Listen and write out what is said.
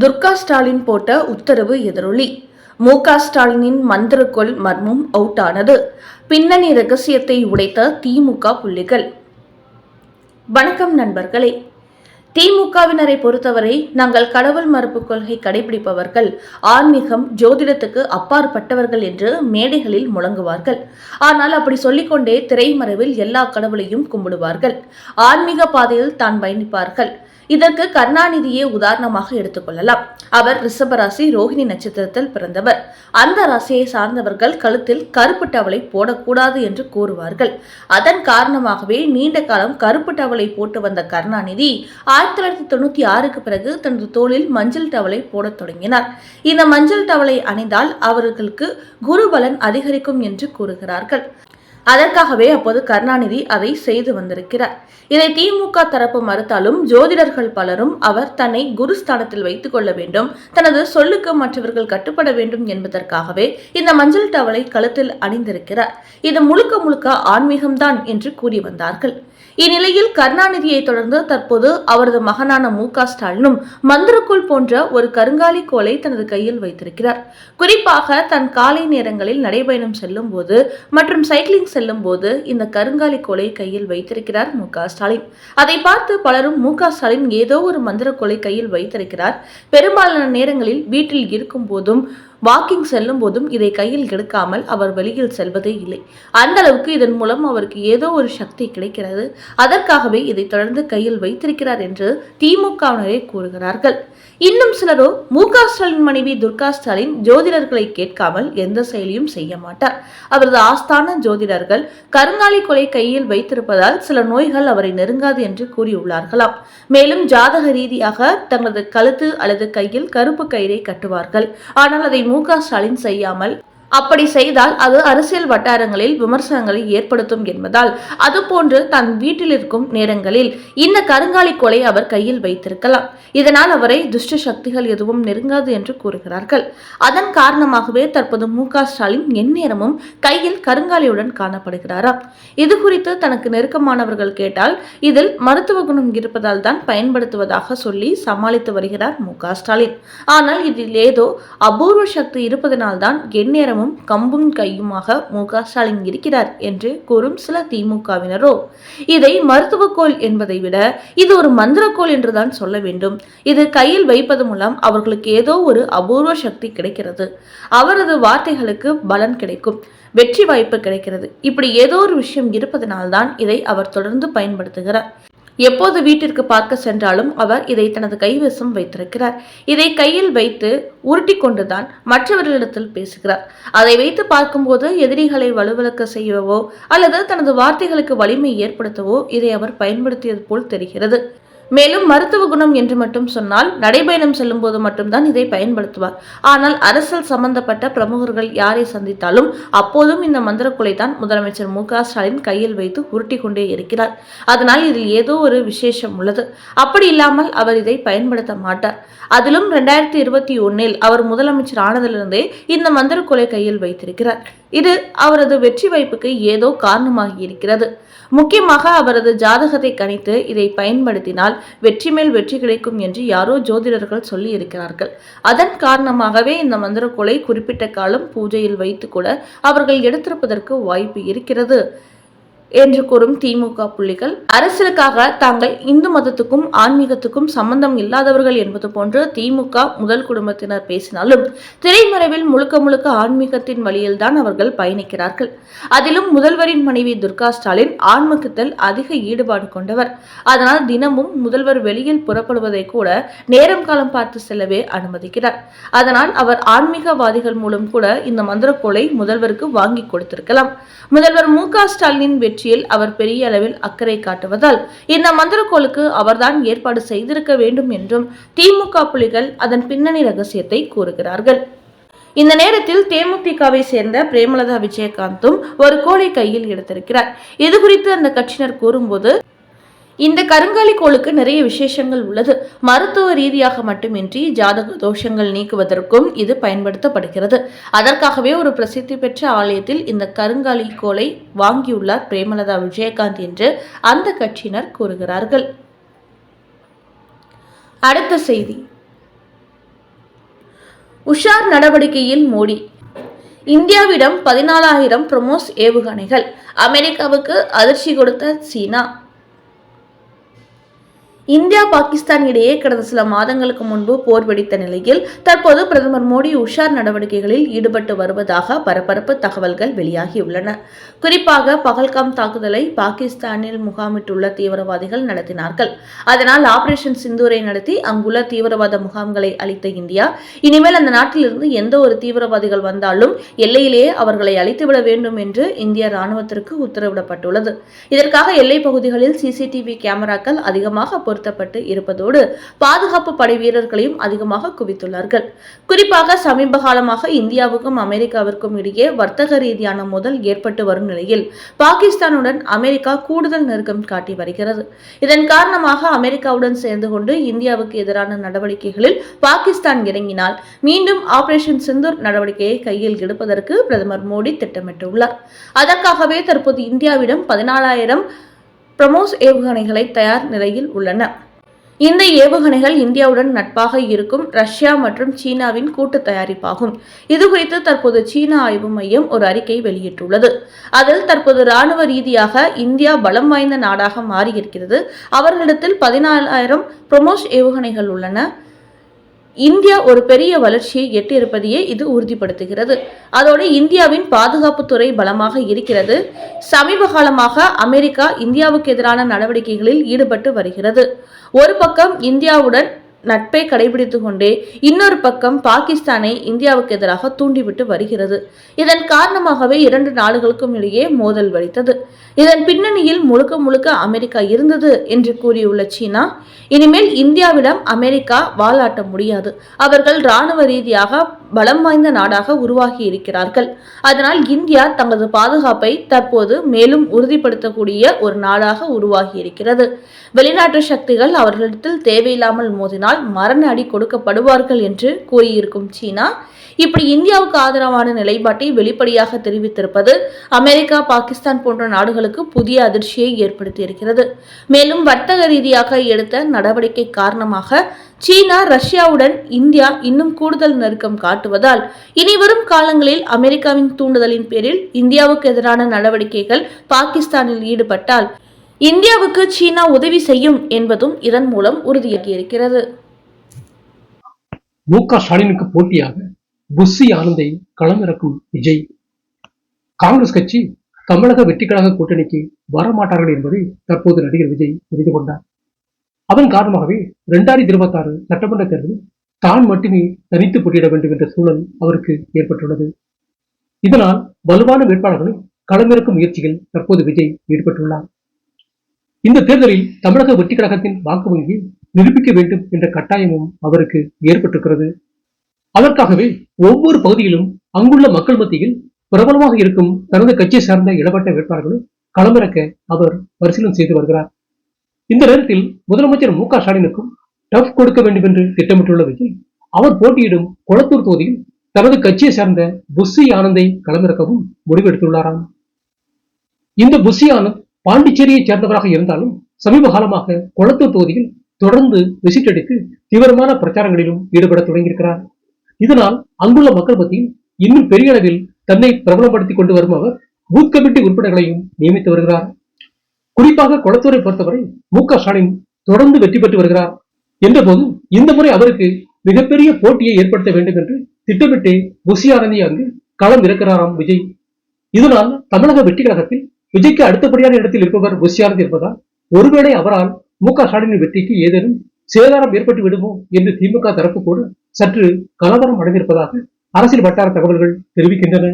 துர்கா ஸ்டாலின் போட்ட உத்தரவு எதிரொலி. மு க ஸ்டாலினின் மந்திரக்கோள் மர்மம் அவுட் ஆனது பின்னணி ரகசியத்தை உடைத்த திமுக புள்ளிகள். வணக்கம் நண்பர்களே. திமுகவினரை பொறுத்தவரை நாங்கள் கடவுள் மறுப்பு கொள்கை கடைபிடிப்பவர்கள் ஆன்மீகம் ஜோதிடத்துக்கு அப்பாற்பட்டவர்கள் என்று மேடைகளில் முழங்குவார்கள். ஆனால் அப்படி சொல்லிக்கொண்டே திரைமறைவில் எல்லா கடவுளையும் கும்பிடுவார்கள். ஆன்மீக பாதையில் தான் பயணிப்பார்கள். இதற்கு கருணாநிதியே உதாரணமாக எடுத்துக்கொள்ளலாம் அவர் ரிஷபராசி ரோஹிணி நட்சத்திரத்தில் பிறந்தவர். அந்த ராசியை சார்ந்தவர்கள் கழுத்தில் கருப்பு டவலை போடக்கூடாது என்று கூறுவார்கள். அதன் காரணமாகவே நீண்ட காலம் கருப்பு டவலை போட்டு வந்த கருணாநிதி ஆயிரத்தி தொள்ளாயிரத்தி தொண்ணூத்தி ஆறுக்கு பிறகு தனது தோளில் மஞ்சள் டவலை போடத் தொடங்கினார். இந்த மஞ்சள் டவலை அணிந்தால் அவர்களுக்கு குருபலன் அதிகரிக்கும் என்று கூறுகிறார்கள். அதற்காகவே அப்போது கருணாநிதி அதை செய்து வந்திருக்கிறார். இதை திமுக தரப்பு மறுத்தாலும் ஜோதிடர்கள் பலரும் அவர் தன்னை குருஸ்தானத்தில் வைத்துக் கொள்ள வேண்டும் தனது சொல்லுக்கு மற்றவர்கள் கட்டுப்பட வேண்டும் என்பதற்காகவே இந்த மஞ்சள் டவலை கழுத்தில் அணிந்திருக்கிறார். இது முழுக்க முழுக்க ஆன்மீகம்தான் என்று கூறி வந்தார்கள். இந்நிலையில் கருணாநிதியை தொடர்ந்து தற்போது அவரது மகனான மு க ஸ்டாலினும் மந்திரக்குள் போன்ற ஒரு கருங்காலி கோலை தனது கையில் வைத்திருக்கிறார். குறிப்பாக தன் காலை நேரங்களில் நடைபயணம் செல்லும் போது மற்றும் சைக்கிளிங் செல்லும் போது இந்த கருங்காலி கோலை கையில் வைத்திருக்கிறார் மு க ஸ்டாலின். அதை பார்த்து பலரும் மு க ஸ்டாலின் ஏதோ ஒரு மந்திரக்கோலை கையில் வைத்திருக்கிறார். பெரும்பாலான நேரங்களில் வீட்டில் இருக்கும் போதும் வாக்கிங் செல்லும் போதும் இதை கையில் எடுக்காமல் அவர் வெளியில் செல்வதே இல்லை. அந்த அளவுக்கு இதன் மூலம் அவருக்கு ஏதோ ஒரு சக்தி கிடைக்கிறது. அதற்காகவே இதை தொடர்ந்து கையில் வைத்திருக்கிறார் என்று திமுகவினரே கூறுகிறார்கள். இன்னும் சிலரோ மு க ஸ்டாலின் மனைவி துர்கா ஸ்டாலின் ஜோதிடர்களை கேட்காமல் எந்த செயலியும் செய்ய மாட்டார். அவரது ஆஸ்தான ஜோதிடர்கள் கருங்காலி கொலை கையில் வைத்திருப்பதால் சில நோய்கள் அவரை நெருங்காது என்று கூறியுள்ளார்களாம். மேலும் ஜாதக ரீதியாக தங்களது கழுத்து அல்லது கையில் கருப்பு கயிறை கட்டுவார்கள். ஆனால் அதை மு க ஸ்டாலின் செய்யாமல் அப்படி செய்தால் அது அரசியல் வட்டாரங்களில் விமர்சனங்களை ஏற்படுத்தும் என்பதால் அதுபோன்று தன் வீட்டில் இருக்கும் நேரங்களில் இந்த கருங்காலி கொலை அவர் கையில் வைத்திருக்கலாம். இதனால் அவரை துஷ்ட சக்திகள் எதுவும் நெருங்காது என்று கூறுகிறார்கள். அதன் காரணமாகவே தற்போது மு க ஸ்டாலின் எந்நேரமும் கையில் கருங்காலியுடன் காணப்படுகிறாராம். இது குறித்து தனக்கு நெருக்கமானவர்கள் கேட்டால் இதில் மருத்துவ குணம் இருப்பதால் தான் பயன்படுத்துவதாக சொல்லி சமாளித்து வருகிறார் மு க ஸ்டாலின். ஆனால் இதில் ஏதோ அபூர்வ சக்தி இருப்பதனால்தான் எந்நேரமும் கம்பும் கையுமாக மு க ஸ்டாலின் இருக்கிறார் என்று கூறும் சில திமுகவினரோ. இதை மருத்துவக்கோள் என்பதை விட இது ஒரு மந்திரக்கோள் என்றுதான் சொல்ல வேண்டும். இது கையில் வைப்பது மூலம் அவர்களுக்கு ஏதோ ஒரு அபூர்வ சக்தி கிடைக்கிறது. அவரது வார்த்தைகளுக்கு பலன் கிடைக்கும். வெற்றி வாய்ப்பு கிடைக்கிறது. இப்படி ஏதோ ஒரு விஷயம் இருப்பதனால்தான் இதை அவர் தொடர்ந்து பயன்படுத்துகிறார். எப்போது வீட்டிற்கு பார்க்க சென்றாலும் அவர் இதை தனது கைவசம் வைத்திருக்கிறார். இதை கையில் வைத்து உருட்டி கொண்டுதான் மற்றவர்களிடத்தில் பேசுகிறார். அதை வைத்து பார்க்கும்போது எதிரிகளை வலுவிழக்க செய்யவோ அல்லது தனது வார்த்தைகளுக்கு வலிமை ஏற்படுத்தவோ இதை அவர் பயன்படுத்தியது போல் தெரிகிறது. மேலும் மருத்துவ குணம் என்று மட்டும் சொன்னால் நடைபயணம் செல்லும் போது மட்டும்தான் இதை பயன்படுத்துவார். ஆனால் அரசியல் சம்பந்தப்பட்ட பிரமுகர்கள் யாரை சந்தித்தாலும் அப்போதும் இந்த மந்திரக்குலை தான் முதலமைச்சர் மு ஸ்டாலின் கையில் வைத்து உருட்டி கொண்டே இருக்கிறார். அதனால் இதில் ஏதோ ஒரு விசேஷம் உள்ளது. அப்படி இல்லாமல் அவர் இதை பயன்படுத்த மாட்டார். அதிலும் ரெண்டாயிரத்தி இருபத்தி ஒன்னில் அவர் முதலமைச்சர் ஆனதிலிருந்தே இந்த மந்திரக்குலை கையில் வைத்திருக்கிறார். இது அவரது வெற்றி வாய்ப்புக்கு ஏதோ காரணமாகி இருக்கிறது. முக்கியமாக அவரது ஜாதகத்தை கணித்து இதை பயன்படுத்தினால் வெற்றி மேல் வெற்றி கிடைக்கும் என்று யாரோ ஜோதிடர்கள் சொல்லி இருக்கிறார்கள் அதன் காரணமாகவே இந்த மந்திர கொலை குறிப்பிட்ட காலம் பூஜையில் வைத்து கூட அவர்கள் எடுத்திருப்பதற்கு வாய்ப்பு இருக்கிறது. என்று கூறும் திமுக புள்ளிகள் அரசியலுக்காக தாங்கள் இந்து மதத்துக்கும் ஆன்மீகத்துக்கும் சம்பந்தம் இல்லாதவர்கள் என்பது போன்று திமுக முதல் குடும்பத்தினர் பேசினாலும் திரைமறைவில் முழுக்க முழுக்க ஆன்மீகத்தின் வழியில்தான் அவர்கள் பயணிக்கிறார்கள். அதிலும் முதல்வரின் மனைவி துர்கா ஸ்டாலின் ஆன்மீகத்தில் அதிக ஈடுபாடு கொண்டவர். அதனால் தினமும் முதல்வர் வெளியில் புறப்படுவதை கூட நேரம் காலம் பார்த்து செல்லவே அனுமதிக்கிறார். அதனால் அவர் ஆன்மீகவாதிகள் மூலம் கூட இந்த மந்திரக்கோளை முதல்வருக்கு வாங்கி கொடுத்திருக்கலாம். முதல்வர் மு ஸ்டாலினின் வெற்றி முயற்சியில் அவர் பெரிய அளவில் அக்கறை காட்டுவதால் இந்த மந்திரக்கோளுக்கு அவர்தான் ஏற்பாடு செய்திருக்க வேண்டும் என்றும் திமுக புலிகள் அதன் பின்னணி ரகசியத்தை கூறுகிறார்கள். இந்த நேரத்தில் தேமுதிகவை சேர்ந்த பிரேமலதா விஜயகாந்தும் ஒரு கோடை கையில் எடுத்திருக்கிறார். இது குறித்து அந்த கட்சியினர் கூறும்போது இந்த கருங்காலி கோளுக்கு நிறைய விசேஷங்கள் உள்ளது. மருத்துவ ரீதியாக மட்டுமின்றி ஜாதக தோஷங்கள் நீக்குவதற்கும் இது பயன்படுத்தப்படுகிறது. அதற்காகவே ஒரு பிரசித்தி பெற்ற ஆலயத்தில் இந்த கருங்காலி கோலை வாங்கியுள்ளார் பிரேமலதா விஜயகாந்த் என்று அந்த கட்சியினர் கூறுகிறார்கள். அடுத்த செய்தி. உஷார் நடவடிக்கையில் மோடி. இந்தியாவிடம் பதினாலாயிரம் பிரமோஸ் ஏவுகணைகள். அமெரிக்காவுக்கு அதிர்ச்சி கொடுத்த சீனா. இந்தியா பாகிஸ்தான் இடையே கடந்த சில மாதங்களுக்கு முன்பு போர் வெடித்த நிலையில் தற்போது பிரதமர் மோடி உஷார் நடவடிக்கைகளில் ஈடுபட்டு வருவதாக பரபரப்பு தகவல்கள் வெளியாகியுள்ளன. குறிப்பாக பகல்காம் தாக்குதலை பாகிஸ்தானில் முகாமிட்டுள்ள தீவிரவாதிகள் நடத்தினார்கள். அதனால் ஆபரேஷன் சிந்தூரை நடத்தி அங்குள்ள தீவிரவாத முகாம்களை அளித்த இந்தியா இனிமேல் அந்த நாட்டிலிருந்து எந்த ஒரு தீவிரவாதிகள் வந்தாலும் எல்லையிலேயே அவர்களை அழித்துவிட வேண்டும் என்று இந்திய ராணுவத்திற்கு உத்தரவிடப்பட்டுள்ளது. இதற்காக எல்லைப் பகுதிகளில் சிசிடிவி கேமராக்கள் அதிகமாக பொருத்தப்பட்டு இருப்பதோடு பாதுகாப்பு படை வீரர்களையும் அதிகமாக குவித்துள்ளார்கள். குறிப்பாக சமீப காலமாக இந்தியாவுக்கும் அமெரிக்காவிற்கும் இடையே வர்த்தக ரீதியான மோதல் ஏற்பட்டு வரும் நிலையில் பாகிஸ்தானுடன் அமெரிக்கா கூடுதல் நெருக்கம் காட்டி வருகிறது. இதன் காரணமாக அமெரிக்காவுடன் சேர்ந்து கொண்டு இந்தியாவுக்கு எதிரான நடவடிக்கைகளில் பாகிஸ்தான் இறங்கினால் மீண்டும் ஆபரேஷன் சிந்தூர் நடவடிக்கையை கையில் எடுப்பதற்கு பிரதமர் மோடி திட்டமிட்டுள்ளார். அதற்காகவே தற்போது இந்தியாவிடம் பதினாலாயிரம் பிரமோஸ் ஏவுகணைகளை தயார் நிலையில் உள்ளன. இந்த ஏவுகணைகள் இந்தியாவுடன் நட்பாக இருக்கும் ரஷ்யா மற்றும் சீனாவின் கூட்டு தயாரிப்பாகும். இது குறித்து தற்போது சீன ஆய்வு மையம் ஒரு அறிக்கை வெளியிட்டுள்ளது. அதில் தற்போது ராணுவ ரீதியாக இந்தியா பலம் வாய்ந்த நாடாக மாறியிருக்கிறது. அவர்களிடத்தில் பதினாலாயிரம் பிரமோஸ் ஏவுகணைகள் உள்ளன. இந்தியா ஒரு பெரிய வளர்ச்சியை எட்டியிருப்பதையே இது உறுதிப்படுத்துகிறது. அதோடு இந்தியாவின் பாதுகாப்புத்துறை பலமாக இருக்கிறது. சமீப காலமாக அமெரிக்கா இந்தியாவுக்கு எதிரான நடவடிக்கைகளில் ஈடுபட்டு வருகிறது. ஒரு பக்கம் இந்தியாவுடன் நட்பை கடைபிடித்து கொண்டே இன்னொரு பக்கம் பாகிஸ்தானை இந்தியாவுக்கு எதிராக தூண்டிவிட்டு வருகிறது. இதன் காரணமாகவே இரண்டு நாடுகளுக்கும் இடையே மோதல் வலித்தது இதன் பின்னணியில் முழுக்க முழுக்க அமெரிக்கா இருந்தது என்று கூறியுள்ள சீனா இனிமேல் இந்தியாவிடம் அமெரிக்கா வாலாட்ட முடியாது. அவர்கள் இராணுவ ரீதியாக பலம் வாய்ந்த நாடாக உருவாகி இருக்கிறார்கள். அதனால் இந்தியா தங்களது பாதுகாப்பை தற்போது மேலும் உறுதிப்படுத்தக்கூடிய ஒரு நாடாக உருவாகி இருக்கிறது. வெளிநாட்டு சக்திகள் அவர்களிடத்தில் தேவையில்லாமல் மோதினால் மரண அடி கொடுக்கப்படுவார்கள் என்று கூறியிருக்கும் சீனா இப்படி இந்தியாவுக்கு ஆதரவான நிலைப்பாட்டை வெளிப்படையாக தெரிவித்திருப்பது அமெரிக்கா பாகிஸ்தான் போன்ற நாடுகளுக்கு புதிய அதிர்ச்சியை ஏற்படுத்தியிருக்கிறது. மேலும் வர்த்தக ரீதியாக எடுத்த நடவடிக்கை காரணமாக சீனா ரஷ்யாவுடன் இந்தியா இன்னும் கூடுதல் நெருக்கம் காட்டுவதால் இனிவரும் காலங்களில் அமெரிக்காவின் தூண்டுதலின் பேரில் இந்தியாவுக்கு எதிரான நடவடிக்கைகள் பாகிஸ்தானில் ஈடுபட்டால் இந்தியாவுக்கு சீனா உதவி செய்யும் என்பதும் இதன் மூலம் உறுதியாகியிருக்கிறது. மு க ஸ்டாலினுக்கு போட்டியாக புஸ்ஸி ஆனந்தை களமிறக்கும் விஜய். காங்கிரஸ் கட்சி தமிழக வெற்றிக்கழக கூட்டணிக்கு வரமாட்டார்கள் என்பதை தற்போது நடிகர் விஜய் தெரிந்து கொண்டார். அதன் காரணமாகவே இரண்டாயிரத்தி இருபத்தி ஆறு சட்டமன்ற தேர்தலில் தான் மட்டுமே தனித்து போட்டியிட வேண்டும் என்ற சூழல் அவருக்கு ஏற்பட்டுள்ளது. இதனால் வலுவான வேட்பாளர்களும் களமிறக்கும் முயற்சிகள் தற்போது விஜய் ஈடுபட்டுள்ளார். இந்த தேர்தலில் தமிழக வெற்றி கழகத்தின் வாக்கு வங்கியை நிரூபிக்க வேண்டும் என்ற கட்டாயமும் அவருக்கு ஏற்பட்டிருக்கிறது. அதற்காகவே ஒவ்வொரு பகுதியிலும் அங்குள்ள மக்கள் மத்தியில் பிரபலமாக இருக்கும் தனது கட்சியை சார்ந்த இடப்பட்ட வேட்பாளர்களை களமிறக்க அவர் பரிசீலனை செய்து வருகிறார். இந்த நேரத்தில் முதலமைச்சர் மு க ஸ்டாலினுக்கும் டஃப் கொடுக்க வேண்டும் என்று திட்டமிட்டுள்ள விஜய் அவர் போட்டியிடும் குளத்தூர் தொகுதியில் தனது கட்சியை சார்ந்த புஸ்ஸி ஆனந்தை களமிறக்கவும் முடிவெடுத்துள்ளாராம். இந்த புஸ்ஸி ஆனந்த் பாண்டிச்சேரியை சேர்ந்தவராக இருந்தாலும் சமீப காலமாக குளத்தூர் தொகுதியில் தொடர்ந்து விசிட் அடித்து தீவிரமான பிரச்சாரங்களிலும் ஈடுபட தொடங்கியிருக்கிறார். இதனால் அங்குள்ள மக்கள் மத்தியில் இன்னும் பெரிய அளவில் தன்னை பிரபலப்படுத்திக் கொண்டு வரும் அவர் பூத் கமிட்டி உறுப்பினர்களையும் நியமித்து வருகிறார். குறிப்பாக குளத்தூரை பொறுத்தவரை மு க ஸ்டாலின் தொடர்ந்து வெற்றி பெற்று வருகிறார். என்றபோது இந்த முறை அவருக்கு மிகப்பெரிய போட்டியை ஏற்படுத்த வேண்டும் என்று திட்டமிட்டு புசி அங்கு களம் இருக்கிறாராம் விஜய். இதனால் தமிழக வெற்றி கழகத்தில் விஜய்க்கு அடுத்தபடியான இடத்தில் இருப்பவர் புஷியானந்த் என்பதால் ஒருவேளை அவரால் மு க ஸ்டாலினின் வெற்றிக்கு ஏதேனும் சேதாரம் ஏற்பட்டு விடுமோ என்று திமுக தரப்பு கூட சற்று கலவரம் அடைந்திருப்பதாக அரசியல் வட்டார தகவல்கள் தெரிவிக்கின்றன.